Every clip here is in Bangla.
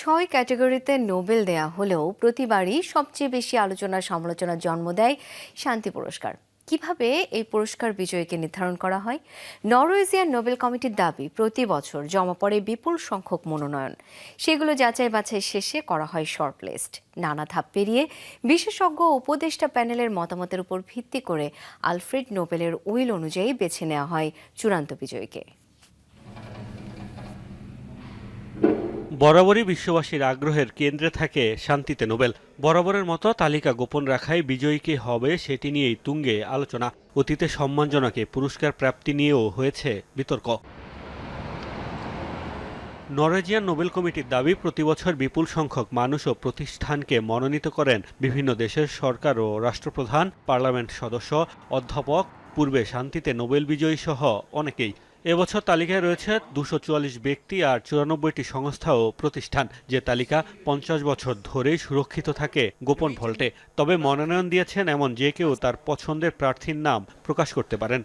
ছয় ক্যাটাগরিতে নোবেল দেয়া হলেও প্রতিবারই সবচেয়ে বেশি আলোচনা সমালোচনার জন্ম দেয় শান্তি পুরস্কার। কীভাবে এই পুরস্কার বিজয়ীকে নির্ধারণ করা হয়? নরওয়েজিয়ান নোবেল কমিটির দাবি, প্রতি বছর জমা পড়ে বিপুল সংখ্যক মনোনয়ন। সেগুলো যাচাই বাছাই শেষে করা হয় শর্ট লিস্ট নানা ধাপ পেরিয়ে বিশেষজ্ঞ উপদেষ্টা প্যানেলের মতামতের উপর ভিত্তি করে আলফ্রেড নোবেলের উইল অনুযায়ী বেছে নেওয়া হয় চূড়ান্ত বিজয়ীকে। বরাবরই বিশ্ববাসীর আগ্রহের কেন্দ্রে থাকে শান্তিতে নোবেল। বরাবরের মতো তালিকা গোপন রাখায় বিজয়ী হবে সেটি নিয়েই তুঙ্গে আলোচনা। অতীতে সম্মানজনকে পুরস্কার প্রাপ্তি নিয়েও হয়েছে বিতর্ক। নরওয়েজিয়ান নোবেল কমিটির দাবি, প্রতি বছর বিপুল সংখ্যক মানুষ ও প্রতিষ্ঠানকে মনোনীত করেন বিভিন্ন দেশের সরকার ও রাষ্ট্রপ্রধান, পার্লামেন্ট সদস্য, অধ্যাপক, পূর্বে শান্তিতে নোবেল বিজয়ী সহ অনেকেই। এবছর তালিকায় রয়েছে দুশো ব্যক্তি আর চুরানব্বইটি সংস্থা ও প্রতিষ্ঠান। যে তালিকা পঞ্চাশ বছর ধরেই সুরক্ষিত থাকে গোপন ভল্টে। তবে মনোনয়ন দিয়েছেন এমন যে কেউ তার পছন্দের প্রার্থীর নাম প্রকাশ করতে পারেন।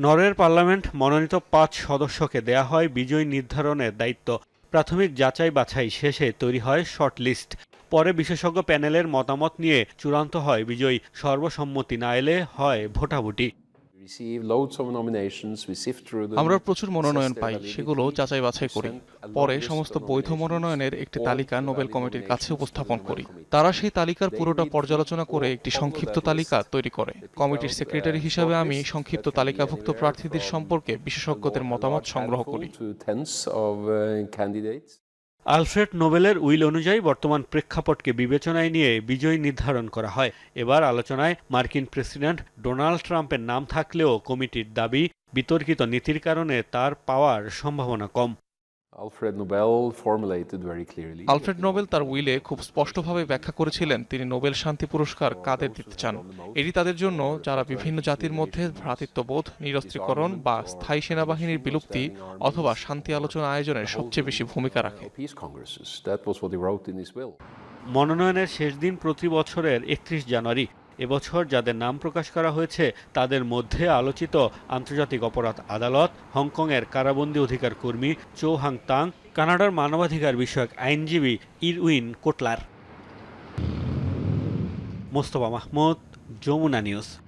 নরওয়ের পার্লামেন্ট মনোনীত পাঁচ সদস্যকে দেয়া হয় বিজয়ী নির্ধারণের দায়িত্ব। প্রাথমিক যাচাই বাছাই শেষে তৈরি হয় শর্ট লিস্ট পরে বিশেষজ্ঞ প্যানেলের মতামত নিয়ে চূড়ান্ত হয় বিজয়ী। সর্বসম্মতি না এলে হয় ভোটাভুটি। আমরা প্রচুর মনোনয়ন পাই সেগুলো যাচাই বাছাই করি। পরে সমস্ত বৈধ মনোনয়নের একটি তালিকা নোবেল কমিটির কাছে উপস্থাপন করি। তারা সেই তালিকার পুরোটা পর্যালোচনা করে একটি সংক্ষিপ্ত তালিকা তৈরি করে। কমিটির সেক্রেটারি হিসাবে আমি সংক্ষিপ্ত তালিকাভুক্ত প্রার্থীদের সম্পর্কে বিশেষজ্ঞদের মতামত সংগ্রহ করি। আলফ্রেড নোবেলের উইল অনুযায়ী বর্তমান প্রেক্ষাপটকে বিবেচনায় নিয়ে বিজয়ী নির্ধারণ করা হয়। এবার আলোচনায় মার্কিন প্রেসিডেন্ট ডোনাল্ড ট্রাম্পের নাম থাকলেও কমিটির দাবি, বিতর্কিত নীতির কারণে তার পাওয়ার সম্ভাবনা কম। আলফ্রেড নোবেল তার উইলে খুব স্পষ্টভাবে ব্যাখ্যা করেছিলেন। তিনি নোবেল শান্তি পুরস্কার কাদের দিতে চান? এটি তাদের জন্য যারা বিভিন্ন জাতির মধ্যে ভ্রাতৃত্ববোধ নিরস্ত্রীকরণ বা স্থায়ী সেনাবাহিনীর বিলুপ্তি অথবা শান্তি আলোচনা আয়োজনে সবচেয়ে বেশি ভূমিকা রাখে। মনোনয়নের শেষ দিন প্রতি বছরের একত্রিশ জানুয়ারি। এবছর যাদের নাম প্রকাশ করা হয়েছে, তাদের মধ্যে আলোচিত আন্তর্জাতিক অপরাধ আদালত, হংকংয়ের কারাবন্দী অধিকার কর্মী চৌ হাং তাং, কানাডার মানবাধিকার বিষয়ক আইনজীবী Irwin Cotler. Mostafa Mahmud, Jamuna news.